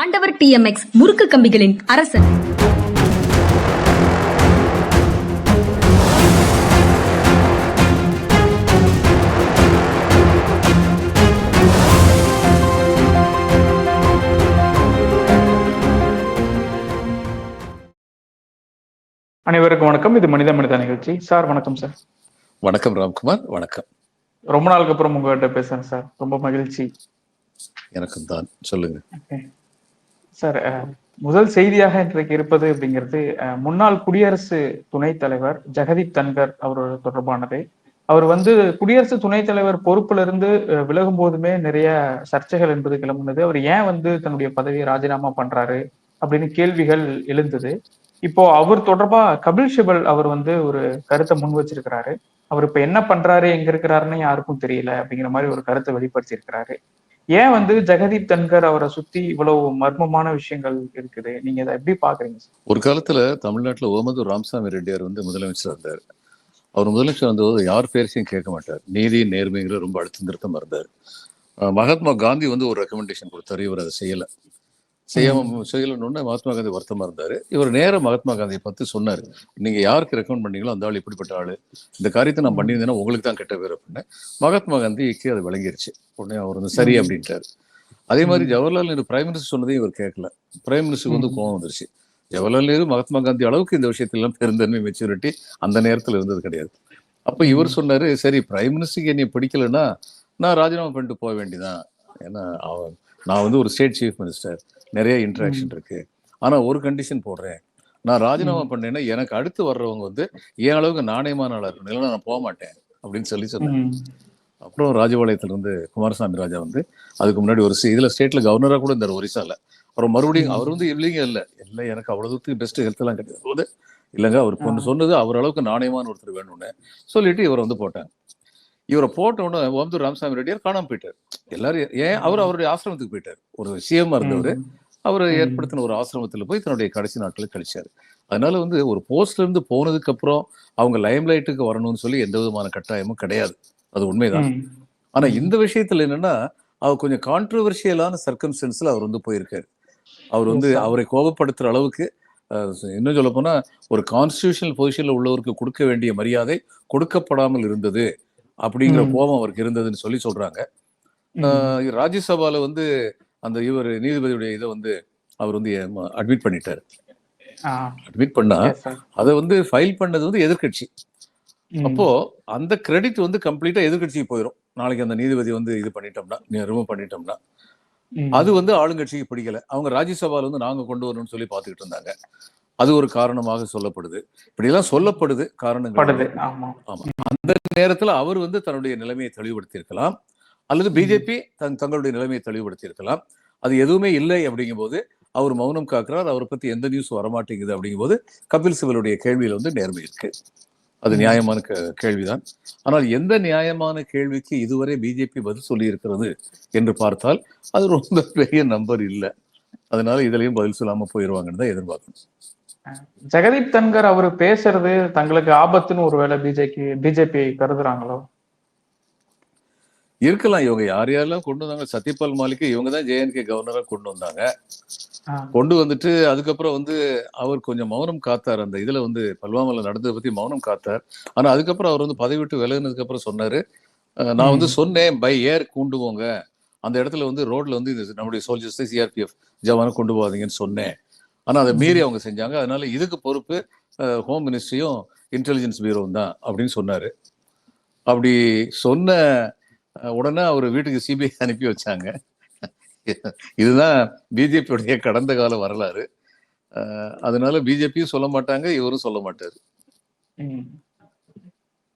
ஆண்டவர் டிஎம்எக்ஸ் முறுக்கு கம்பிகளின் அரசன். அனைவருக்கும் வணக்கம். இது மனித மனித நிகழ்ச்சி. சார் வணக்கம் சார். வணக்கம் ராம்குமார். வணக்கம். ரொம்ப நாளுக்கு அப்புறம் உங்ககிட்ட பேசுறேன் சார். ரொம்ப மகிழ்ச்சி. எனக்கும் தான். சொல்லுங்க. சார் முதல் செய்தியாக இன்றைக்கு இருப்பது அப்படிங்கிறது முன்னாள் குடியரசு துணைத் தலைவர் ஜெகதீப் தன்கர் அவரோட தொடர்பானது. அவர் வந்து குடியரசு துணைத் தலைவர் பொறுப்புல இருந்து விலகும் போதுமே நிறைய சர்ச்சைகள் என்பது கிளம்புனது. அவர் ஏன் வந்து தன்னுடைய பதவியை ராஜினாமா பண்றாரு அப்படின்னு கேள்விகள் எழுந்தது. இப்போ அவர் தொடர்பா கபில் சிபல் அவர் வந்து ஒரு கருத்தை முன் வச்சிருக்கிறாரு. அவர் இப்ப என்ன பண்றாரு எங்க இருக்கிறாருன்னு யாருக்கும் தெரியல அப்படிங்கிற மாதிரி ஒரு கருத்தை வெளிப்படுத்தியிருக்கிறாரு. ஏன் வந்து ஜெகதீப் தன்கர் அவரை சுத்தி இவ்வளவு மர்மமான விஷயங்கள் இருக்குது? நீங்க இதை எப்படி பாக்குறீங்க சார்? ஒரு காலத்துல தமிழ்நாட்டுல ஓமது ராமசாமி ரெட்டியார் வந்து முதலமைச்சர் இருந்தார். அவர் முதலமைச்சர் வந்தபோது யார் பேரையும் கேட்க மாட்டார். நீதி நேர்மைங்கிற ரொம்ப அழுத்தம் திருத்தமா இருந்தார் மகாத்மா காந்தி வந்து ஒரு ரெக்கமெண்டேஷன் கொடுத்தாரு. இவர் அதை செய்யல. செய்யாம செய்யலன்னு மகாத்மா காந்தி வருத்தமா இருந்தாரு. இவர் நேரா மகாத்மா காந்தியை பத்தி சொன்னாரு நீங்க யாருக்கு ரெக்கமெண்ட் பண்ணீங்களோ அந்த ஆள் இப்படிப்பட்ட ஆளு. இந்த காரியத்தை நான் பண்ணியிருந்தேன்னா உங்களுக்கு தான் கெட்ட பேர் அப்படின்னு மகாத்மா காந்திக்கு அது விளங்கிருச்சு. உடனே அவர் வந்து சரி. அப்படின்ட்டாரு. அதே மாதிரி ஜவஹர்லால் நேரு பிரைம் மினிஸ்டர் சொன்னதையும் இவர் கேட்கல. பிரைம் மினிஸ்டருக்கு வந்து. கோவம் வந்துருச்சு. ஜவஹர்லால் நேரு மகாத்மா காந்தி அளவுக்கு இந்த விஷயத்திலாம் பெருந்தன்மை மெச்சூரிட்டி அந்த நேரத்துல இருந்தது கிடையாது. அப்ப இவர் சொன்னாரு சரி பிரைம் மினிஸ்டருக்கு என்னை பிடிக்கலன்னா நான் ராஜினாமா பண்ணிட்டு போக வேண்டியதான் ஏன்னா அவன் நான் வந்து ஒரு ஸ்டேட் சீஃப் மினிஸ்டர் நிறைய இன்ட்ராக்ஷன் இருக்கு. ஆனா ஒரு கண்டிஷன் போடுறேன். நான் ராஜினாமா பண்ணேன்னா எனக்கு அடுத்து வர்றவங்க வந்து என் அளவுக்கு நாணயமான ஆளா இருக்கணும். இல்லைன்னா நான் போக மாட்டேன். அப்படின்னு சொல்லி சொன்னேன். அப்புறம் ராஜபாளையத்துல இருந்து குமாரசாமி ராஜா வந்து அதுக்கு முன்னாடி ஒரு சி- இதுல ஸ்டேட்ல கவர்னரா கூட இருந்தார் ஒரிசால. அப்புறம் மறுபடியும். அவர் வந்து இல்லைங்க இல்ல. இல்ல எனக்கு அவ்வளவு தூரத்துக்கு பெஸ்ட் ஹெல்த் எல்லாம் கிடையாது. போது இல்லைங்க அவர் ஆ. சொன்னது அவர் அளவுக்கு நாணயமான ஒருத்தர் வேணும்னு சொல்லிட்டு இவரை வந்து போட்டாங்க. இவரை போட்ட உடனே ஓமந்தூர் ராமசாமி ரெட்டியார் காணாம போயிட்டார். எல்லாரும் ஏன்? அவர் அவருடைய ஆசிரமத்துக்கு போயிட்டார். ஒரு சிஎம் இருந்தவர். அவர். ஏற்படுத்தின ஒரு ஆசிரமத்துல போய் தன்னுடைய கடைசி நாட்களை கழிச்சாரு அதனால வந்து ஒரு போஸ்ட்ல இருந்து போனதுக்கு அப்புறம் அவங்க லைம் லைட்டுக்கு வரணும்னு சொல்லி எந்த விதமான கட்டாயமும் கிடையாது அது உண்மைதான். ஆனா. இந்த விஷயத்துல என்னன்னா அவர் கொஞ்சம் கான்ட்ரவர்ஷியலான சர்க்கம்ஸ்டன்ஸ்ல அவர் வந்து போயிருக்காரு அவர் வந்து. அவரை கோபப்படுத்துற அளவுக்கு இன்னும் சொல்ல போனா ஒரு கான்ஸ்டியூஷனல் பொசிஷன்ல உள்ளவருக்கு கொடுக்க வேண்டிய மரியாதை கொடுக்கப்படாமல் இருந்தது அப்படிங்கிற. கோபம் அவருக்கு இருந்ததுன்னு சொல்லி சொல்றாங்க ராஜ்யசபால வந்து அந்த இவர் நீதிபதியுடைய இதை வந்து அவர் வந்து அட்மிட் பண்ணிட்டாரு. அட்மிட் பண்ணா. அதை வந்து ஃபைல் பண்ணது வந்து எதிர்க்கட்சி. ம். அப்போ அந்த கிரெடிட் வந்து கம்ப்ளீட்டா எதிர்க்கட்சிக்கு போயிடும் நாளைக்கு அந்த நீதிபதி வந்து இது பண்ணிட்டோம்னா ரிமூவ் பண்ணிட்டோம்னா. அது வந்து ஆளுங்கட்சிக்கு பிடிக்கல. அவங்க ராஜ்யசபால வந்து நாங்க கொண்டு வரணும்னு சொல்லி பார்த்துக்கிட்டு இருந்தாங்க. அது ஒரு காரணமாக சொல்லப்படுது. இப்படியெல்லாம் சொல்லப்படுது காரணங்கள். ஆமா. அந்த நேரத்துல அவர் வந்து தன்னுடைய நிலைமையை தெளிவுபடுத்தி இருக்கலாம் அல்லது பிஜேபி தன் தங்களுடைய நிலைமையை தெளிவுபடுத்தி இருக்கலாம் அது எதுவுமே இல்லை அப்படிங்கும்போது அவர் மௌனம் காக்கிறார். அவரை பத்தி எந்த நியூஸ் வரமாட்டேங்குது அப்படிங்கும்போது கபில் சிபலுடைய கேள்வியில வந்து நேர்மை இருக்கு. அது. நியாயமான கேள்விதான். ஆனால் எந்த நியாயமான கேள்விக்கு இதுவரை பிஜேபி பதில் சொல்லி இருக்கிறது என்று பார்த்தால் அது ரொம்ப பெரிய நம்பர் இல்லை. அதனால இதுலயும் பதில் சொல்லாம போயிருவாங்கன்னு தான் எதிர்பார்க்கணும். ஜெகதீப் தன்கர் அவர் பேசுறது தங்களுக்கு ஆபத்துன்னு ஒருவேளை பிஜேபி பிஜேபி கருதுறாங்களோ? இருக்கலாம். இவங்க யார் யாரெல்லாம் கொண்டு வந்தாங்க? சத்யபால் மாலிக் இவங்க தான் ஜேஎன்கே கவர்னரா கொண்டு வந்தாங்க. கொண்டு வந்துட்டு அதுக்கப்புறம் வந்து அவர் கொஞ்சம் மௌனம் காத்தார். அந்த இதுல வந்து பல்வாமல நடந்ததை பத்தி மௌனம் காத்தார். ஆனா அதுக்கப்புறம் அவர் வந்து பதவி விட்டு விலகினதுக்கு அப்புறம் சொன்னாரு. நான் வந்து. சொன்னேன் பை ஏர் கொண்டு போங்க அந்த இடத்துல வந்து ரோட்ல வந்து இந்த நம்முடைய சோல்ஜர்ஸ் சிஆர்பிஎஃப் ஜவானை கொண்டு போகாதீங்கன்னு சொன்னேன். ஆனா அதை மீறி அவங்க செஞ்சாங்க. அதனால இதுக்கு பொறுப்பு ஹோம் மினிஸ்ட்ரியும் இன்டெலிஜென்ஸ் பியூரோவும் தான் அப்படின்னு சொன்னாரு. அப்படி சொன்ன உடனே அவர் வீட்டுக்கு சிபிஐ அனுப்பி வச்சாங்க. இதுதான் பிஜேபியுடைய கடந்த கால வரலாறு. அதனால பிஜேபியும் சொல்ல மாட்டாங்க இவரும் சொல்ல மாட்டாரு.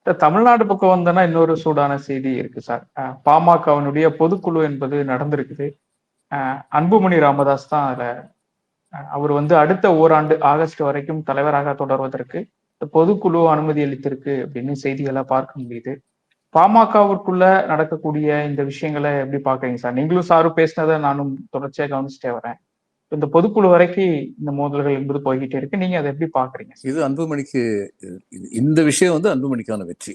தமிழ்நாடு பக்கம் வந்தோன்னா இன்னொரு சூடான செய்தி இருக்கு சார். அஹ், பாமகவினுடைய பொதுக்குழு என்பது நடந்திருக்குது. அன்புமணி ராமதாஸ் தான் அதுல அவர் வந்து அடுத்த ஓராண்டு ஆகஸ்ட் வரைக்கும் தலைவராக தொடர்வதற்கு பொதுக்குழு அனுமதி அளித்திருக்கு அப்படின்னு செய்திகளை பார்க்க முடியுது. பாமகவிற்குள்ள நடக்கக்கூடிய இந்த விஷயங்களை எப்படி பாக்குறீங்க சார்? நீங்களும் சாரும் பேசினதை நானும் தொடர்ச்சியா கவனிச்சுட்டே வரேன். இந்த பொதுக்குழு வரைக்கும் இந்த மோதல்கள் என்பது போய்கிட்டே இருக்கு. நீங்க அதை எப்படி பாக்குறீங்க இது அன்புமணிக்கு இந்த விஷயம் வந்து அன்புமணிக்கான வெற்றி.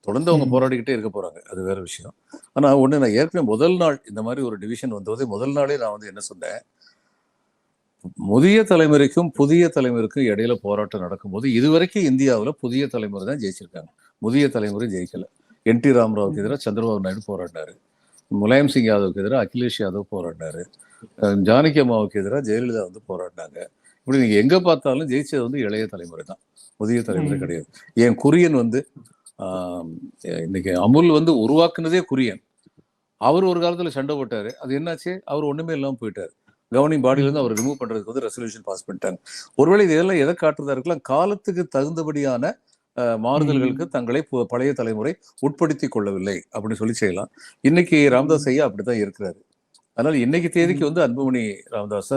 தொடர்ந்து அவங்க. போராடிக்கிட்டே இருக்க போறாங்க. அது வேற விஷயம். ஆனா ஒண்ணு நான் ஏற்கனவே முதல் நாள் இந்த மாதிரி ஒரு டிவிஷன் வந்தது முதல் நாளே நான் வந்து என்ன சொன்னேன்? முதிய தலைமுறைக்கும் புதிய தலைமுறைக்கும் இடையில போராட்டம் நடக்கும்போது இதுவரைக்கும் இந்தியாவுல புதிய தலைமுறை தான் ஜெயிச்சிருக்காங்க. முதிய தலைமுறை ஜெயிக்கல. என் டி ராமராவுக்கு எதிராக சந்திரபாபு நாயுடு போராடினாரு. முலாயம் சிங் யாதவுக்கு எதிராக அகிலேஷ் யாதவ் போராடினாரு. ஜானகி அம்மாவுக்கு எதிராக ஜெயலலிதா வந்து போராடினாங்க. இப்படி நீங்க எங்க பார்த்தாலும் ஜெயிச்சது வந்து இளைய தலைமுறை தான். முதிய தலைமுறை. கிடையாது. என் குரியன் வந்து ஆஹ் இன்னைக்கு அமுல் வந்து உருவாக்குனதே குரியன். அவர் ஒரு காலத்துல சண்டை போட்டாரு. அது என்னாச்சு? அவர் ஒண்ணுமே இல்லாம போயிட்டாரு. கவர்னிங் பாடியில இருந்து அவர் ரிமூவ் பண்றதுக்கு வந்து ரெசல்யூஷன் பாஸ் பண்ணிட்டாங்க. ஒருவேளை இதெல்லாம் எதை காட்டுறதா இருக்கலாம் காலத்துக்கு தகுந்தபடியான மாறுதல்களுக்கு தங்களை பழைய தலைமுறை உட்படுத்தி கொள்ளவில்லை அப்படின்னு சொல்லி செய்யலாம். இன்னைக்கு ராமதாஸ் ஐயா அப்படித்தான் இருக்கிறாரு. அதனால இன்னைக்கு தேதிக்கு வந்து அன்புமணி ராமதாஸ்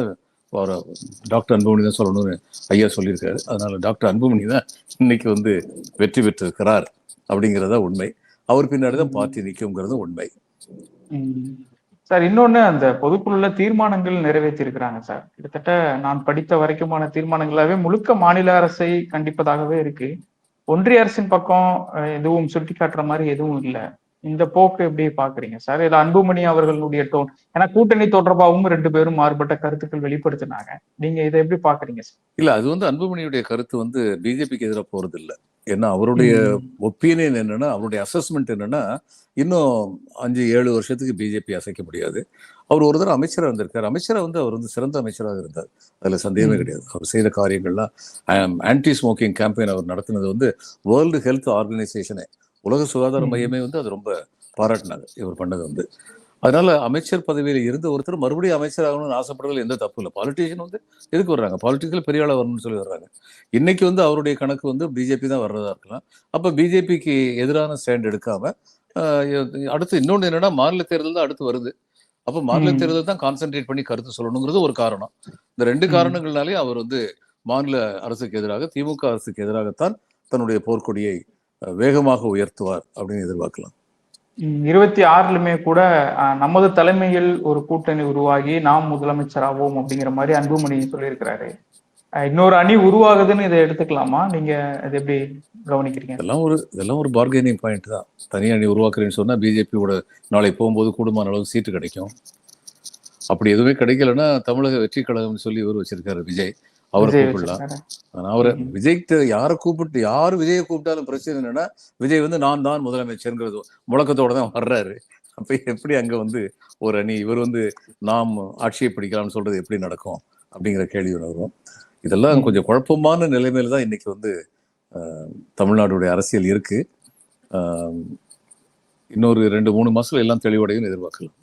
டாக்டர் அன்புமணி தான் சொல்லணும்னு ஐயா சொல்லியிருக்காரு. அதனால டாக்டர் அன்புமணி தான் இன்னைக்கு வந்து வெற்றி பெற்றிருக்கிறார் அப்படிங்கிறதா உண்மை. அவர் பின்னாடி தான் பார்ட்டி நிற்குங்கிறது உண்மை. சார் இன்னொன்னு அந்த பொதுக்குழுல தீர்மானங்கள் நிறைவேற்றி இருக்கிறாங்க சார். கிட்டத்தட்ட நான் படித்த வரைக்குமான தீர்மானங்களாவே முழுக்க மாநில அரசை கண்டிப்பதாகவே இருக்கு. ஒன்றிய அரசின் பக்கம் எதுவும் சுட்டி காட்டுற மாதிரி எதுவும் இல்லை. இந்த போக்கு எப்படி பாக்குறீங்க? சார் இல்ல அன்புமணி அவர்களுடைய டோன் ஏன்னா கூட்டணி தொடர்பாகவும் ரெண்டு பேரும் மாறுபட்ட கருத்துக்கள் வெளிப்படுத்தினாங்க. நீங்க இதை எப்படி பாக்குறீங்க சார்? இல்ல அது வந்து அன்புமணியுடைய கருத்து வந்து பிஜேபிக்கு எதிராக போறது இல்ல ஏன்னா அவருடைய. ஒப்பீனியன் என்னன்னா அவருடைய அசஸ்மெண்ட் என்னன்னா இன்னும் அஞ்சு ஏழு வருஷத்துக்கு பிஜேபி அசைக்க முடியாது. அவர் ஒரு தடவை அமைச்சராக இருந்திருக்காரு. அமைச்சரா வந்து அவர் வந்து சிறந்த அமைச்சராக இருந்தார். அதுல சந்தேகமே. கிடையாது. அவர் செய்த காரியங்கள்லாம் ஆன்டி ஸ்மோக்கிங் கேம்பெயின் அவர் நடத்தினது வந்து வேர்ல்டு ஹெல்த் ஆர்கனைசேஷனே உலக சுகாதார. மையமே வந்து அது ரொம்ப பாராட்டினாங்க. இவர் பண்ணது வந்து. அதனால அமைச்சர் பதவியில இருந்த ஒருத்தர் மறுபடியும் அமைச்சர் ஆகணும்னு ஆசைப்படுறதுல எந்த தப்பு இல்லை. பாலிட்டிஷியன் வந்து எதுக்கு வர்றாங்க? பாலிட்டிக்கல் பெரிய ஆளா வரணும்னு சொல்லி வர்றாங்க. இன்னைக்கு வந்து அவருடைய கணக்கு வந்து பிஜேபி தான் வர்றதா இருக்கலாம். அப்ப பிஜேபிக்கு எதிரான ஸ்டாண்ட் எடுக்காம அடுத்து இன்னொன்று என்னன்னா மாநில தேர்தல் தான் அடுத்து வருது. அப்ப மாநில. தேர்தல் தான் கான்சென்ட்ரேட் பண்ணி கருத்து சொல்லணுங்கிறது ஒரு காரணம். இந்த ரெண்டு. காரணங்கள்னாலே அவர் வந்து மாநில அரசுக்கு எதிராக திமுக அரசுக்கு எதிராகத்தான் தன்னுடைய போர்க்கொடியை வேகமாக உயர்த்துவார் அப்படின்னு எதிர்பார்க்கலாம். இருபத்தி ஆறுலுமே கூட நமது தலைமையில் ஒரு கூட்டணி உருவாகி நாம் முதலமைச்சராவோம் அப்படிங்கிற மாதிரி அன்புமணி சொல்லியிருக்கிறாரு. இன்னொரு அணி உருவாகுதுன்னு இதை எடுத்துக்கலாமா? நீங்க இதை எப்படி கவனிக்கிறீங்க? இதெல்லாம் ஒரு இதெல்லாம் ஒரு பார்கெனிங் பாயிண்ட் தான். தனி அணி உருவாக்குறேன்னு சொன்னா பிஜேபியோட நாளை போகும்போது கூடுமான அளவு சீட்டு கிடைக்கும். அப்படி எதுவுமே கிடைக்கலன்னா தமிழக வெற்றி கழகம்னு சொல்லி இவர் வச்சிருக்காரு விஜய். அவரை கூப்பிடலாம். ஆனா அவரை ம். விஜய்கிட்ட யாரை கூப்பிட்டு யார் விஜயை கூப்பிட்டாலும் பிரச்சனை என்னன்னா விஜய் வந்து நான் தான் முதலமைச்சருங்கிறது முழக்கத்தோட தான் வர்றாரு அப்ப எப்படி அங்க வந்து ஒரு அணி இவர் வந்து நாம் ஆட்சியை பிடிக்கலாம்னு சொல்றது எப்படி நடக்கும் அப்படிங்கிற கேள்வி வரும் இதெல்லாம். கொஞ்சம் குழப்பமான நிலைமையில தான் இன்னைக்கு வந்து தமிழ்நாடுடைய அரசியல் இருக்கு இன்னொரு ரெண்டு மூணு மாசத்துல எல்லாம் தெளிவடையும் எதிர்பார்க்கலாம்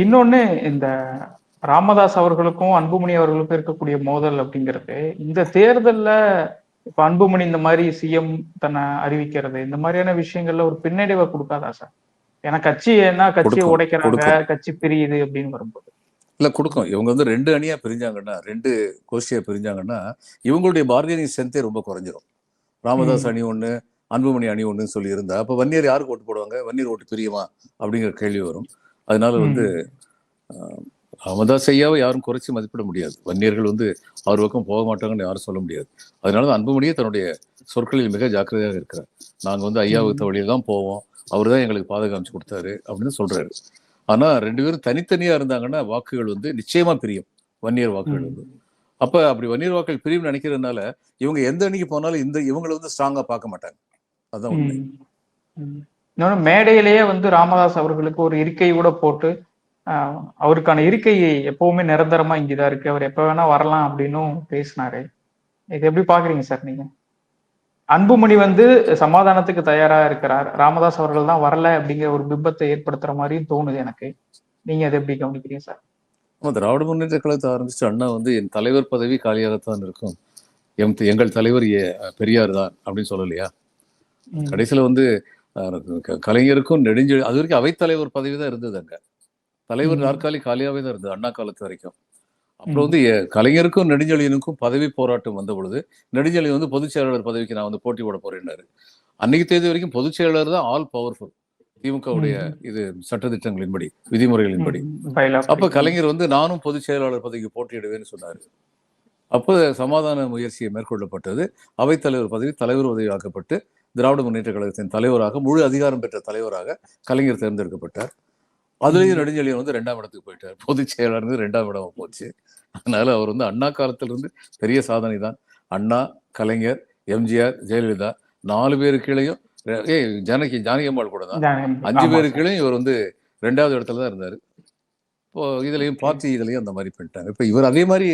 இன்னொன்னு இந்த ராமதாஸ் அவர்களுக்கும் அன்புமணி அவர்களுக்கும் இருக்கக்கூடிய மோதல் அப்படிங்கிறது இந்த தேர்தல்ல இப்ப அன்புமணி இந்த மாதிரி சிஎம் தன்னை அறிவிக்கிறது இந்த மாதிரியான விஷயங்கள்ல ஒரு பின்னடைவை கொடுக்காதா சார்? ஏன்னா கட்சி என்ன கட்சியை உடைக்கிறாங்க. கட்சி பிரியுது அப்படின்னு வரும்போது. இல்ல கொடுக்கும். இவங்க வந்து ரெண்டு அணியா பிரிஞ்சாங்கன்னா ரெண்டு கோஷ்டியா பிரிஞ்சாங்கன்னா இவங்களுடைய பார்கெனிங் ஸ்ட்ரென்த்தே ரொம்ப குறைஞ்சிரும். ராமதாஸ். அணி ஒண்ணு அன்புமணி அணி ஒண்ணுன்னு சொல்லி இருந்தா அப்ப வன்னியர் யாருக்கு ஓட்டு போடுவாங்க? வன்னியர் ஓட்டு பிரியுமா? அப்படிங்கிற கேள்வி வரும். அதனால வந்து ராமதாஸ் ஐயாவை யாரும் குறைச்சி மதிப்பிட முடியாது. வன்னியர்கள் வந்து அவர் பக்கம் போக மாட்டாங்கன்னு யாரும் சொல்ல முடியாது. அதனால அன்புமணியே தன்னுடைய சொற்களில் மிக ஜாக்கிரதையாக இருக்கிறார். நாங்க வந்து ஐயா ம். வகுத்த வழியில தான் போவோம். அவர் தான் எங்களுக்கு பாதுகாப்பு கொடுத்தாரு அப்படின்னு சொல்றாரு. ஆனா ரெண்டு பேரும் தனித்தனியா இருந்தாங்கன்னா வாக்குகள் வந்து நிச்சயமா பிரியும். வன்னியர் வாக்குகள். வந்து. அப்ப அப்படி வன்னியர் வாக்குகள் பிரியும் நினைக்கிறதுனால இவங்க எந்த அணிக்கு போனாலும் இந்த இவங்களை வந்து ஸ்ட்ராங்கா பார்க்க மாட்டாங்க. அதான் உண்மை. இன்னொன்னு மேடையிலேயே வந்து ராமதாஸ் அவர்களுக்கு ஒரு இருக்கை கூட போட்டு அவருக்கான இருக்கை எப்பவுமே நிரந்தரமா இங்கதான் இருக்கு. அவர் எப்ப வேணா வரலாம் அப்படின்னும் பேசினாரு. இது எப்படி பாக்குறீங்க சார் நீங்க? அன்புமணி வந்து சமாதானத்துக்கு தயாரா இருக்கிறார். ராமதாஸ் அவர்கள் தான் வரல அப்படிங்கிற ஒரு பிம்பத்தை ஏற்படுத்துற மாதிரியும் தோணுது எனக்கு. நீங்க அதை எப்படி கவனிக்கிறீங்க சார்? ஆமா, திராவிட முன்னேற்ற கழகத்தை ஆரம்பிச்சு அண்ணா வந்து என் தலைவர் பதவி காலியாகத்தான் இருக்கும். எம் எங்கள் தலைவர் பெரியார் தான் அப்படின்னு சொல்லலையா. கடைசியில வந்து கலைஞருக்கும் நெடுஞ்செழி அது வரைக்கும் அவைத்தலைவர் பதவி தான் இருந்தது அங்க. தலைவர். நாற்காலி காலியாவே தான் இருந்தது அண்ணா காலத்து வரைக்கும். அப்புறம். வந்து கலைஞருக்கும் நெடுஞ்செழியனுக்கும் பதவி போராட்டம் வந்த பொழுது நெடுஞ்செழியன் வந்து பொதுச் செயலாளர் பதவிக்கு நான் வந்து போட்டி போட போறேன்னாரு. அன்னைக்கு தேதி வரைக்கும் பொதுச் செயலாளர் தான் ஆல் பவர்ஃபுல். திமுகவுடைய. இது சட்டத்திட்டங்களின்படி விதிமுறைகளின்படி. அப்ப கலைஞர் வந்து நானும் பொதுச் செயலாளர் பதவிக்கு போட்டியிடுவேன்னு சொன்னாரு. அப்போ சமாதான முயற்சியை மேற்கொள்ளப்பட்டது. அவைத்தலைவர் பதவி தலைவர் பதவி ஆக்கப்பட்டு திராவிட முன்னேற்ற கழகத்தின் தலைவராக முழு அதிகாரம் பெற்ற தலைவராக கலைஞர் தேர்ந்தெடுக்கப்பட்டார். அதுலயும் நெடுஞ்செழியன் வந்து ரெண்டாம் இடத்துக்கு போயிட்டார். பொதுச் செயலாளர் இருந்து ரெண்டாம் இடம் போச்சு. அதனால அவர் வந்து அண்ணா காலத்துல இருந்து பெரிய சாதனை தான். அண்ணா கலைஞர் எம்ஜிஆர் ஜெயலலிதா நாலு பேரு கீழேயும் ஏய் ஜானகி ஜானகி அம்மாள் கூட தான். அஞ்சு ஆமா பேரு சார். கீழேயும் இவர் வந்து ரெண்டாவது இடத்துல தான் இருந்தாரு. இப்போ இதுலயும் பார்ட்டி இதுலயும் அந்த மாதிரி பண்ணிட்டாங்க. இப்போ இவர் அதே மாதிரி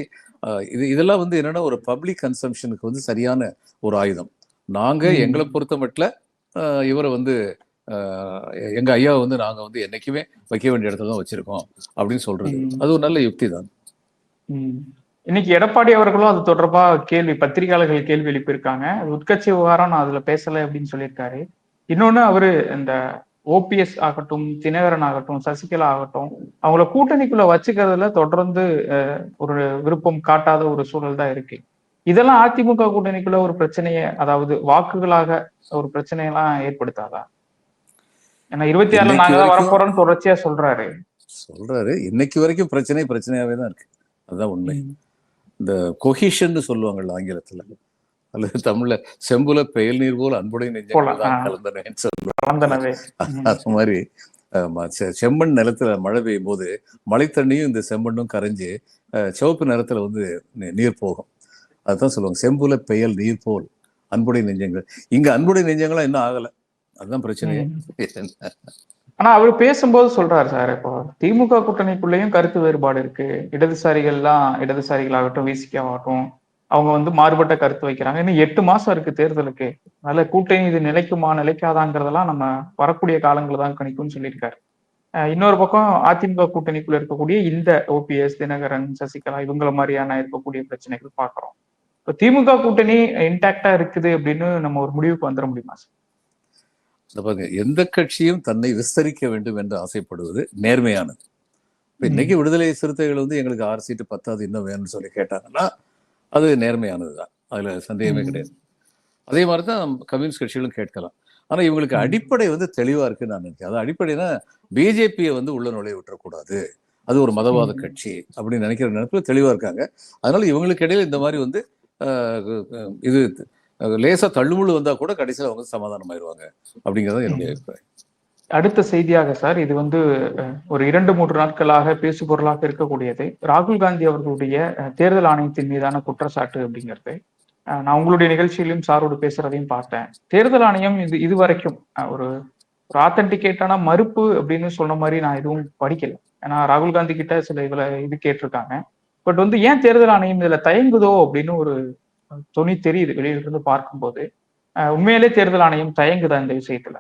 இது இதெல்லாம் வந்து என்னன்னா ஒரு பப்ளிக் கன்சம்ஷனுக்கு வந்து சரியான ஒரு ஆயுதம். நாங்க. எங்களை பொறுத்த மட்டும் இவரை வந்து எங்க ஐயா வந்து நாங்க வந்து என்னைக்குமே வைக்க வேண்டிய இடத்துல தான் வச்சிருக்கோம் அப்படின்னு சொல்றது. ம். அது ஒரு நல்ல யுக்தி தான். இன்னைக்கு எடப்பாடி அவர்களும் அது தொடர்பா கேள்வி பத்திரிகையாளர்கள் கேள்வி எழுப்பியிருக்காங்க. உட்கட்சி விவகாரம் நான் அதுல பேசல அப்படின்னு சொல்லியிருக்காரு. இன்னொன்னு அவரு இந்த ஓபிஎஸ் ஆகட்டும் தினகரன் ஆகட்டும் சசிகலா ஆகட்டும் அவங்கள கூட்டணிக்குள்ள வச்சுக்கிறதுல தொடர்ந்து ஒரு விருப்பம் காட்டாத ஒரு சூழல் தான் இருக்கு. இதெல்லாம் அதிமுக கூட்டணிக்குள்ள ஒரு பிரச்சனைய அதாவது வாக்குகளாக ஒரு பிரச்சனையெல்லாம் ஏற்படுத்தாதா? ஏன்னா இருபத்தி ஆறுல நாங்க தான் வரப்போறோம்னு தொடர்ச்சியா சொல்றாரு. சொல்றாரு. இன்னைக்கு வரைக்கும் பிரச்சனை பிரச்சனையாவே தான் இருக்கு. அதுதான் உண்மை. இந்த கொஹிஷன் சொல்லுவாங்கல்ல ஆங்கிலத்துல. அல்லது தமிழ்ல செம்புல பெயல் நீர் போல் அன்புடைய கலந்தனவே. அது மாதிரி செம்மண் நிலத்துல மழை பெய்யும் போது மழை தண்ணியும் இந்த செம்மண்ணும் கரைஞ்சு சிவப்பு நிறத்துல வந்து நீர் போகும். அதுதான் சொல்லுவாங்க. செம்புல பெயல் நீர் போல் அன்புடைய நெஞ்சங்கள். இங்க அன்புடைய நெஞ்சங்களா இன்னும் ஆகல. அதுதான் பிரச்சனையே. ஆனா அவர் பேசும்போது சொல்றாரு சார் இப்போ திமுக கூட்டணிக்குள்ளேயும் கருத்து வேறுபாடு இருக்கு. இடதுசாரிகள்லாம் இடதுசாரிகளாகட்டும் விசிக ஆகட்டும் அவங்க வந்து மாறுபட்ட கருத்து வைக்கிறாங்க. இன்னும் எட்டு மாசம் இருக்கு தேர்தலுக்கு. அதனால கூட்டணி இது நிலைக்குமா நிலைக்காதாங்கிறதெல்லாம் நம்ம வரக்கூடிய காலங்கள் தான் கணிக்கும்னு சொல்லியிருக்காரு. இன்னொரு பக்கம் அதிமுக கூட்டணிக்குள்ள இருக்கக்கூடிய இந்த ஓபிஎஸ் தினகரன் சசிகலா இவங்கள மாதிரியான இருக்கக்கூடிய பிரச்சனைகள் பாக்குறோம் இப்போ திமுக கூட்டணி இன்டாக்டா இருக்குது அப்படின்னு நம்ம ஒரு முடிவுக்கு வந்துட முடியுமா சார்? இந்த பாருங்க எந்த கட்சியும் தன்னை விஸ்தரிக்க வேண்டும் என்று ஆசைப்படுவது நேர்மையானது. இப்ப இன்னைக்கு விடுதலை சிறுத்தைகள் வந்து எங்களுக்கு ஆறு சீட்டு பத்தாது இன்னும் வேணும்னு சொல்லி கேட்டாங்கன்னா அது நேர்மையானது தான் அதுல சந்தேகமே. கிடையாது. அதே மாதிரி தான் கம்யூனிஸ்ட் கட்சிகளும் கேட்கலாம். ஆனா இவங்களுக்கு. அடிப்படை வந்து தெளிவா இருக்குன்னு நான் நினைக்கிறேன். அது அடிப்படைனா பிஜேபியை வந்து உள்ள நுழைய விட்டுறக்கூடாது. அது ஒரு மதவாத. கட்சி அப்படின்னு நினைக்கிற நினைப்புல தெளிவா இருக்காங்க. அதனால இவங்களுக்கு இடையில இந்த மாதிரி வந்து இது லேசா தள்ளுமுள்ளு வந்தா கூட கடைசியில் அவங்க சமாதானம் ஆயிருவாங்க அப்படிங்கறது என்னுடைய அபிப்பிராயம். அடுத்த செய்தியாக சார் இது வந்து ஒரு இரண்டு மூன்று நாட்களாக பேசு பொருளாக இருக்கக்கூடியது. ராகுல் காந்தி அவர்களுடைய தேர்தல் ஆணையத்தின் மீதான குற்றச்சாட்டு அப்படிங்கிறது. நான் உங்களுடைய நிகழ்ச்சியிலும் சாரோடு பேசுறதையும் பார்த்தேன். தேர்தல் ஆணையம் இது இதுவரைக்கும் அஹ், ஒரு ஒரு ஆத்தன்டிகேட்டான மறுப்பு அப்படின்னு சொன்ன மாதிரி நான் எதுவும் படிக்கல. ஏன்னா ராகுல் காந்தி கிட்ட சில இதுல இது கேட்டிருக்காங்க. பட் வந்து ஏன் தேர்தல் ஆணையம் இதுல தயங்குதோ அப்படின்னு ஒரு துணி தெரியுது வெளியில இருந்து பார்க்கும்போது. உண்மையிலே தேர்தல் ஆணையம் தயங்குதா இந்த விஷயத்துல?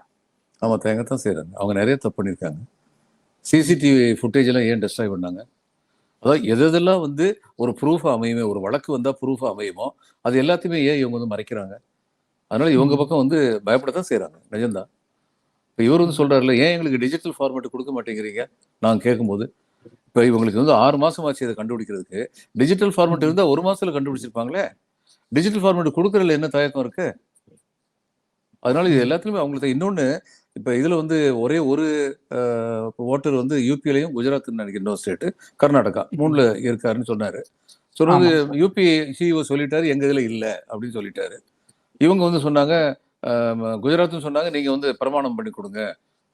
ஆமா தேங்கத்தான் செய்றாங்க. அவங்க நிறைய தப்பு பண்ணியிருக்காங்க. சிசிடிவி ஃபுட்டேஜ் எல்லாம் ஏன் டெஸ்ட்ராய் பண்ணாங்க? அதாவது எது எதெல்லாம் வந்து ஒரு ப்ரூஃப் அமையுமே ஒரு வழக்கு வந்தா ப்ரூஃப் அமையுமோ அது எல்லாத்தையுமே ஏன் இவங்க வந்து மறைக்கிறாங்க? அதனால இவங்க. பக்கம் வந்து பயப்படத்தான் செய்றாங்க. நிஜம்தான் இப்போ இவர் வந்து சொல்றாருல ஏன் எங்களுக்கு டிஜிட்டல் ஃபார்மேட் கொடுக்க மாட்டேங்கிறீங்க? நான் கேட்கும்போது இப்போ இவங்களுக்கு வந்து ஆறு மாசம் ஆச்சு இதை கண்டுபிடிக்கிறதுக்கு. டிஜிட்டல் ஃபார்மேட் இருந்தா ஒரு மாசத்துல கண்டுபிடிச்சிருப்பாங்களே? டிஜிட்டல் ஃபார்மேட் கொடுக்கறதுல என்ன தயக்கம் இருக்கு? அதனால இது எல்லாத்துலயுமே அவங்களுக்கு இன்னொன்னு இப்ப இதுல வந்து ஒரே ஒரு ஓட்டர் வந்து யூபிலையும் குஜராத் நினைக்கிற இன்னொரு ஸ்டேட் கர்நாடகா மூணுல இருக்காருன்னு சொன்னாரு. சொன்னது. யூபி சிஇஓ சொல்லிட்டாரு எங்க இதுல இல்ல அப்படின்னு சொல்லிட்டாரு. இவங்க வந்து சொன்னாங்க குஜராத்னு சொன்னாங்க நீங்க வந்து பிரமாணம் பண்ணி கொடுங்க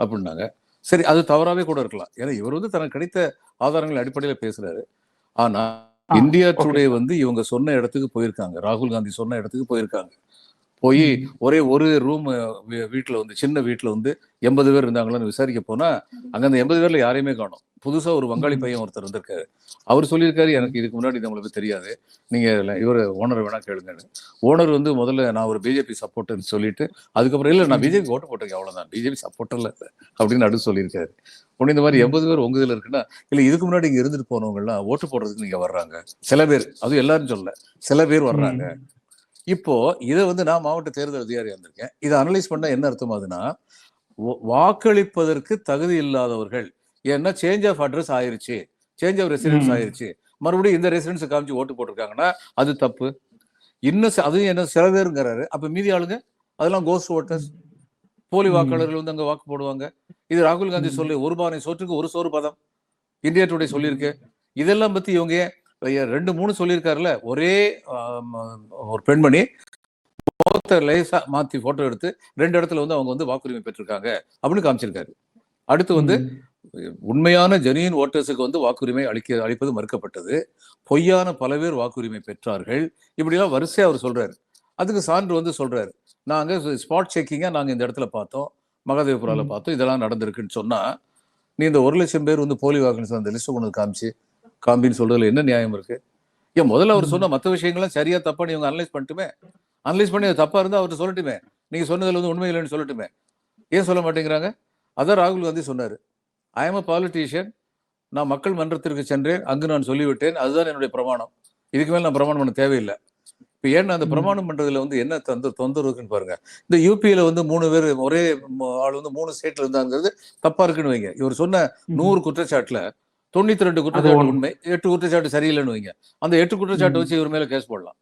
அப்படின்னாங்க. சரி அது தவறாவே கூட இருக்கலாம். ஏன்னா இவர் வந்து தனக்கு கிடைத்த ஆதாரங்கள் அடிப்படையில பேசுறாரு. ஆனா ஆ, இந்தியா. டுடே வந்து இவங்க சொன்ன இடத்துக்கு போயிருக்காங்க ராகுல் காந்தி சொன்ன இடத்துக்கு போயிருக்காங்க போய். ஒரே ஒரு ரூம் வீட்டுல வந்து சின்ன வீட்டுல வந்து எண்பது பேர் இருந்தாங்களான்னு விசாரிக்க போனா அங்க அந்த எண்பது பேர்ல யாரையுமே காணோம் புதுசா ஒரு வங்காளி. பையன் ஒருத்தர் இருந்திருக்காரு அவர் சொல்லியிருக்காரு எனக்கு இதுக்கு முன்னாடி இது உங்களுக்கு தெரியாது நீங்க இவர் ஓனர் வேணா கேளுங்கன்னு ஓனர் வந்து முதல்ல நான் ஒரு பிஜேபி சப்போர்ட்டர்னு சொல்லிட்டு அதுக்கப்புறம் இல்ல நான். பிஜேபி ஓட்டு போட்டிருக்கேன் அவ்வளவுதான் பிஜேபி சப்போர்ட்டர்ல அப்படின்னு நடு சொல்லியிருக்காரு உடனே இந்த மாதிரி. எண்பது பேர் உங்க இதுல இருக்குன்னா இல்ல இதுக்கு முன்னாடி இங்க இருந்துட்டு போனவங்க எல்லாம் ஓட்டு போடுறதுக்கு நீங்க வர்றாங்க சில பேர் அதுவும் எல்லாரும் சொல்ல சில பேர் வர்றாங்க. இப்போ இதை வந்து நான் மாவட்ட தேர்தல் அதிகாரியா இருந்திருக்கேன் இதை அனலைஸ் பண்ணா என்ன அர்த்தமாகுதுன்னா வா- வாக்களிப்பதற்கு தகுதி இல்லாதவர்கள் ஏன்னா சேஞ்ச் ஆஃப் அட்ரஸ் ஆயிருச்சு. Change of residence. ஆயிருச்சு. மறுபடியும் இந்த ரெசிடென்ஸ் காமிச்சு ஓட்டு போட்டிருக்காங்கன்னா அது தப்பு. இன்னும் அதுவும் என்ன சில பேருங்கிறாரு. அப்ப மீதி ஆளுங்க அதெல்லாம் கோஸ்ட் ஓட்டர்ஸ் போலி. வாக்காளர்கள் வந்து அங்க வாக்கு போடுவாங்க. இது ராகுல் காந்தி. சொல்லி ஒரு பானை சோற்றுக்கு ஒரு சோறு பதம். இந்தியா டுடே சொல்லியிருக்கு. இதெல்லாம் பத்தி இவங்க ரெண்டு மூணு சொல்லியிருக்காருல்ல. ஒரே ஒரு பெண்மணி முகத்தை லேசா மாத்தி போட்டோ எடுத்து ரெண்டு இடத்துல வந்து அவங்க வந்து வாக்குரிமை பெற்றிருக்காங்க அப்படின்னு காமிச்சிருக்காரு. அடுத்து வந்து. உண்மையான ஜெனியின் ஓட்டர்ஸுக்கு வந்து வாக்குரிமை அளிக்க அளிப்பது மறுக்கப்பட்டது. பொய்யான பல பேர் வாக்குரிமை பெற்றார்கள். இப்படிலாம் வரிசையா அவர் சொல்றாரு. அதுக்கு சான்று வந்து சொல்றாரு. நாங்க ஸ்பாட் செக்கிங்கா நாங்க இந்த இடத்துல பார்த்தோம். மகாதேவபுரால ம். பார்த்தோம். இதெல்லாம் நடந்திருக்குன்னு சொன்னா நீ இந்த ஒரு லட்சம் பேர் வந்து போலி வாக்குன்னு அந்த லிஸ்ட் கொண்டு காமிச்சு காம்பின்னு சொல்றதுல என்ன நியாயம் இருக்கு? ஏன் முதல்ல அவர். சொன்ன மற்ற விஷயங்கள்லாம் சரியா தப்பான்னு இவங்க அனலைஸ் பண்ணட்டுமே அனலைஸ் பண்ணி அது தப்பா இருந்தா அவர்கிட்ட சொல்லட்டுமே. நீங்க சொன்னதுல வந்து உண்மை இல்லைன்னு சொல்லட்டுமே. ஏன் சொல்ல மாட்டேங்கிறாங்க? அதான் ராகுல் காந்தி சொன்னாரு. ஐ எம் அ பாலிட்டிஷியன் நான் மக்கள் மன்றத்திற்கு சென்றேன் அங்கு நான் சொல்லிவிட்டேன் அதுதான் என்னுடைய பிரமாணம் இதுக்கு மேல நான் பிரமாணம் பண்ண தேவையில்லை இப்போ ஏன்னா அந்த. பிரமாணம் பண்றதுல வந்து என்ன தந்த தொந்தரவு இருக்குன்னு பாருங்க இந்த யூபியில வந்து மூணு பேர் ஒரே ஆள் வந்து மூணு ஸ்டேட்ல இருந்தாங்கிறது தப்பா இருக்குன்னு வைங்க இவர் சொன்ன. நூறு குற்றச்சாட்டுல தொண்ணூத்தி ரெண்டு குற்றச்சாட்டு. உண்மை எட்டு குற்றச்சாட்டு சரியில்லைன்னு வைங்க அந்த எட்டு குற்றச்சாட்டை. வச்சு இவர் மேல கேஸ் போடலாம்.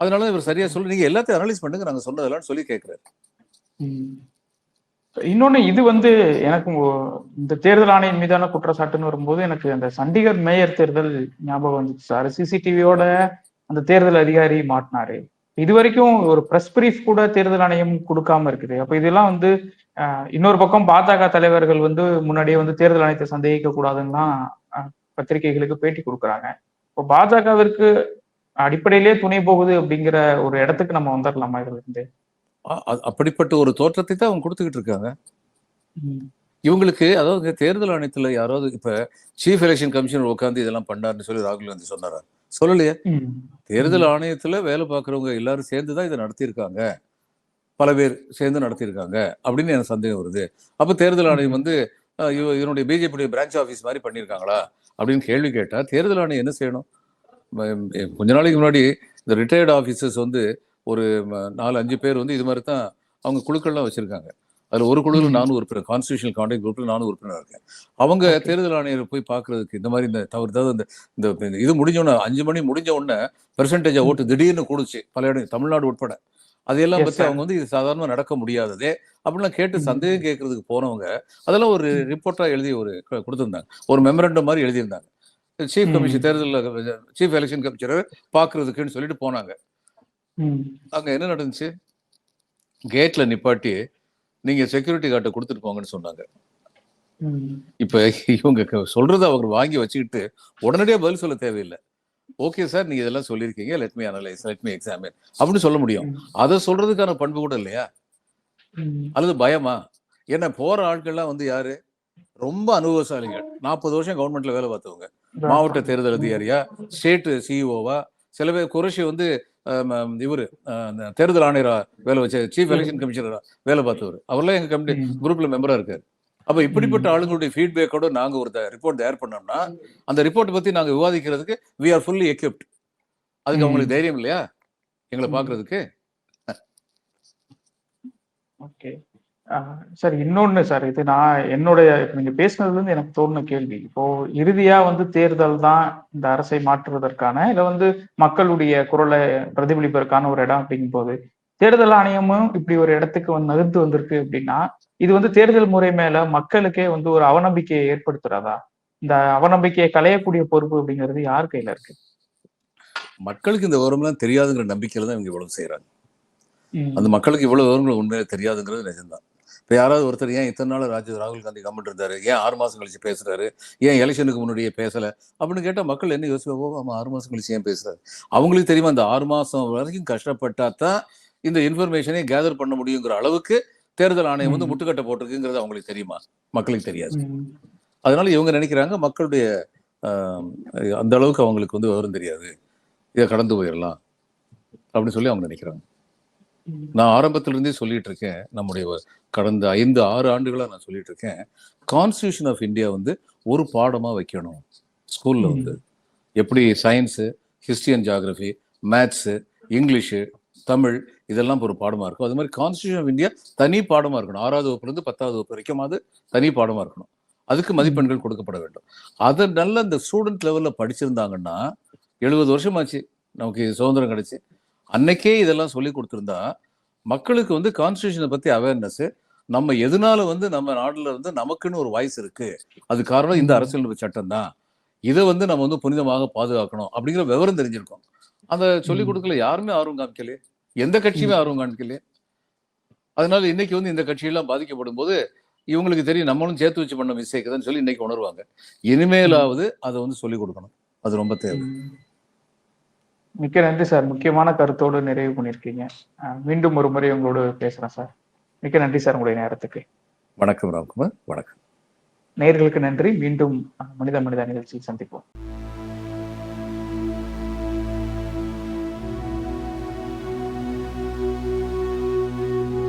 அதனால இவர் சரியா சொல்லி நீங்க எல்லாத்தையும் அனலைஸ் பண்ணுங்க நாங்க சொன்னதெல்லாம் சொல்லி கேட்கிறாரு. இன்னொன்னு இது வந்து எனக்கு இந்த தேர்தல் ஆணையம் மீதான குற்றச்சாட்டுன்னு வரும்போது எனக்கு அந்த சண்டிகர் மேயர் தேர்தல் ஞாபகம் வந்துச்சு சார். சிசிடிவியோட அந்த தேர்தல் அதிகாரி மாட்டினாரு. இது வரைக்கும் ஒரு பிரஸ் பிரீஃப் கூட தேர்தல் ஆணையம் கொடுக்காம இருக்குது. அப்ப இதெல்லாம் வந்து இன்னொரு பக்கம் பாஜக தலைவர்கள் வந்து முன்னாடியே வந்து தேர்தல் ஆணையத்தை சந்தேகிக்க கூடாதுன்னா பத்திரிகைகளுக்கு பேட்டி கொடுக்குறாங்க. இப்போ பாஜகவிற்கு அடிப்படையிலே துணை போகுது அப்படிங்கிற ஒரு இடத்துக்கு நம்ம வந்துடலாமா இதுல இருந்து? அப்படிப்பட்ட ஒரு தோற்றத்தை தான் அவங்க கொடுத்துக்கிட்டு இருக்காங்க. இவங்களுக்கு அதாவது தேர்தல் ஆணையத்துல யாராவது இப்ப சீஃப் எலெக்ஷன் கமிஷனர் உட்காந்து இதெல்லாம் பண்ணாருன்னு சொல்லி ராகுல் காந்தி சொன்னாரா? சொல்லலையே. தேர்தல் ஆணையத்துல வேலை பார்க்குறவங்க எல்லாரும் சேர்ந்து தான் இதை நடத்தியிருக்காங்க. பல பேர் சேர்ந்து நடத்தியிருக்காங்க அப்படின்னு எனக்கு சந்தேகம் வருது. அப்ப தேர்தல் ஆணையம் வந்து இவனுடைய பிஜேபி பிரான்ச் ஆஃபீஸ் மாதிரி பண்ணியிருக்காங்களா? அப்படின்னு கேள்வி கேட்டா தேர்தல் ஆணையம் என்ன செய்யணும்? கொஞ்ச நாளைக்கு முன்னாடி இந்த ரிட்டையர்டு ஆஃபீஸர்ஸ் வந்து ஒரு நாலு அஞ்சு பேர் வந்து இது மாதிரி தான் அவங்க குழுக்கள்லாம் வச்சிருக்காங்க அதுல ஒரு குழுவில். நானும் உறுப்பினர் கான்ஸ்டியூஷனல் கான்டாக்ட் குரூப்ல நானும் உறுப்பினர் இருக்கேன் அவங்க. தேர்தல் ஆணையரை போய் பார்க்கிறதுக்கு இந்த மாதிரி இந்த தவறு அதாவது இந்த இந்த இது முடிஞ்ச உடனே அஞ்சு மணி முடிஞ்ச உடனே பெர்சன்டேஜ். ஓட்டு திடீர்னு கூடுச்சு பல இடம் தமிழ்நாடு உட்பட அதையெல்லாம் sir. அவங்க வந்து இது சாதாரணமா நடக்க முடியாததே அப்படிலாம் கேட்டு. சந்தேகம் கேட்கறதுக்கு போனவங்க அதெல்லாம் ஒரு ம். ரிப்போர்ட்டா எழுதி ஒரு கொடுத்திருந்தாங்க ஒரு மெமரண்டம் மாதிரி எழுதியிருந்தாங்க சீஃப். கமிஷன் தேர்தலில் சீஃப் எலெக்ஷன் கமிஷனர் பார்க்கறதுக்குன்னு சொல்லிட்டு போனாங்க. அங்க என்ன நடந்துச்சு? கேட்ல நிப்பாட்டி நீங்க செக்யூரிட்டி கார்டை கொடுத்துட்டு போங்கன்னு சொன்னாங்க. இப்ப இவங்க சொல்றதை அவங்க வாங்கி வச்சுக்கிட்டு உடனடியாக பதில் சொல்ல தேவையில்லை. ஓகே சார் நீங்க இதெல்லாம் சொல்லியிருக்கீங்க. Let me analyse let me examine அப்படின்னு சொல்ல முடியும். அதை சொல்றதுக்கான பண்பு கூட இல்லையா. அல்லது பயமா? ஏன்னா போற ஆட்கள்லாம் வந்து யாரு? ரொம்ப அனுபவசாலிகள். நாற்பது வருஷம் கவர்மெண்ட்ல வேலை பார்த்தவங்க. மாவட்ட தேர்தல் அதிகாரியா? ஸ்டேட் சிஇஓவா சில பேர் குறைஷி வந்து இவரு தேர்தல் ஆணையரா வேலை வச்ச சீஃப் எலெக்ஷன் கமிஷனரா வேலை பார்த்தவர். அவர்லாம் எங்க கமிட்டி ம். குரூப்ல மெம்பரா இருக்காரு. அப்ப இப்படிப்பட்ட ஆளுங்களுடைய ஃபீட்பேக்கோட நாங்க ஒரு ரிப்போர்ட் தயார் பண்ணோம்னா அந்த ரிப்போர்ட் பத்தி நாங்க விவாதிக்கிறதுக்கு வி ஆர் ஃபுல்லி எக்யூப்ட் அதுக்கு. அவங்களுக்கு தைரியம் இல்லையா? எங்களை ம். பாக்குறதுக்கு ஓகே. சார் இன்னொன்னு சார் இது நான் என்னுடைய இப்ப நீங்க பேசுனதுல இருந்து எனக்கு தோணுன கேள்வி. இப்போ இறுதியா வந்து தேர்தல் தான் இந்த அரசை மாற்றுவதற்கான இல்ல வந்து மக்களுடைய குரலை பிரதிபலிப்பதற்கான ஒரு இடம் அப்படிங்கும் போது தேர்தல் ஆணையமும் இப்படி ஒரு இடத்துக்கு வந்து நகர்ந்து வந்திருக்கு அப்படின்னா இது வந்து தேர்தல் முறை மேல மக்களுக்கே வந்து ஒரு அவநம்பிக்கையை ஏற்படுத்துறதா? இந்த அவநம்பிக்கையை களையக்கூடிய பொறுப்பு அப்படிங்கிறது யார் கையில இருக்கு? மக்களுக்கு இந்த விவரம்லாம் தெரியாதுங்கிற நம்பிக்கையில தான் இவங்க இவ்வளவு செய்யறாங்க. அந்த மக்களுக்கு இவ்வளவு விவரங்கள் உண்மையில தெரியாதுங்கிறது நிஜம்தான். இப்ப யாராவது ஒருத்தர் ஏன் இத்தனை நாள் ராஜ ராகுல் காந்தி கமெண்ட் இருந்தாரு? ஏன் ஆறு மாசம் கழிச்சு பேசுறாரு? ஏன் எலெக்ஷனுக்கு முன்னாடியே பேசல? அப்படின்னு கேட்டா மக்கள் என்ன யோசிப்பாங்க? ஓ ஆமா ஆறு மாசம் கழிச்சு ஏன் பேசுறாரு? அவங்களுக்கு தெரியுமா அந்த ஆறு மாசம் வரைக்கும் கஷ்டப்பட்டா தான் இந்த இன்ஃபர்மேஷனை கேதர் பண்ண முடியுங்கிற அளவுக்கு தேர்தல் ஆணையம் வந்து. முட்டுக்கட்டை போட்டிருக்குங்கிறது அவங்களுக்கு தெரியுமா? மக்களுக்கு தெரியாது. அதனால இவங்க நினைக்கிறாங்க மக்களுடைய அந்த அளவுக்கு அவங்களுக்கு வந்து விவரம் தெரியாது. இதை கடந்து போயிடலாம். அப்படின்னு சொல்லி அவங்க நினைக்கிறாங்க. நான் ஆரம்பத்துல இருந்தே சொல்லிட்டு இருக்கேன் நம்முடைய கடந்த ஐந்து ஆறு ஆண்டுகளா நான் சொல்லிட்டு இருக்கேன் கான்ஸ்டியூஷன் ஆஃப் இந்தியா வந்து ஒரு பாடமா வைக்கணும். ஸ்கூல்ல. வந்து. எப்படி science history and geography maths English Tamil இதெல்லாம் ஒரு பாடமா இருக்கும் அது மாதிரி கான்ஸ்டியூஷன் ஆஃப் இந்தியா தனி பாடமா இருக்கணும். ஆறாவது வகுப்புல இருந்து பத்தாவது வகுப்பு வரைக்கும் அது தனி பாடமா இருக்கணும். அதுக்கு மதிப்பெண்கள் கொடுக்கப்பட வேண்டும். அதை நல்ல இந்த ஸ்டூடெண்ட் லெவல்ல படிச்சிருந்தாங்கன்னா எழுபது வருஷமாச்சு. நமக்கு சுதந்திரம் கிடைச்சு. அன்னைக்கே இதெல்லாம் சொல்லி கொடுத்திருந்தா மக்களுக்கு வந்து கான்ஸ்டியூஷனை பத்தி அவேர்னஸ் நம்ம எதனால வந்து நம்ம நாடுல வந்து நமக்குன்னு ஒரு வாய்ஸ் இருக்கு அது காரணம் இந்த. அரசியல் சட்டம் தான் இதை வந்து நம்ம வந்து புனிதமாக பாதுகாக்கணும் அப்படிங்கிற விவரம் தெரிஞ்சிருக்கோம் அந்த சொல்லிக். கொடுக்கல யாருமே ஆர்வம் காமிக்கலையே எந்த கட்சியுமே. ஆர்வம் காமிக்கலையே அதனால இன்னைக்கு வந்து இந்த கட்சியெல்லாம் பாதிக்கப்படும் போது இவங்களுக்கு தெரியும் நம்மளும் சேர்த்து வச்சு பண்ண மிஸ்டேக் தான் சொல்லி இன்னைக்கு உணர்வாங்க இனிமேலாவது அதை வந்து சொல்லிக் கொடுக்கணும் அது ரொம்ப தேவை. மிக்க நன்றி சார். முக்கியமான கருத்தோடு நிறைவு பண்ணியிருக்கீங்க. மீண்டும் ஒரு முறை உங்களோடு பேசுறேன் சார். மிக்க நன்றி சார் உங்களுடைய நேரத்துக்கு. வணக்கம் ராம்குமார். வணக்கம். நேயர்களுக்கு நன்றி. மீண்டும் மனித மனித நிகழ்ச்சியில் சந்திப்போம்.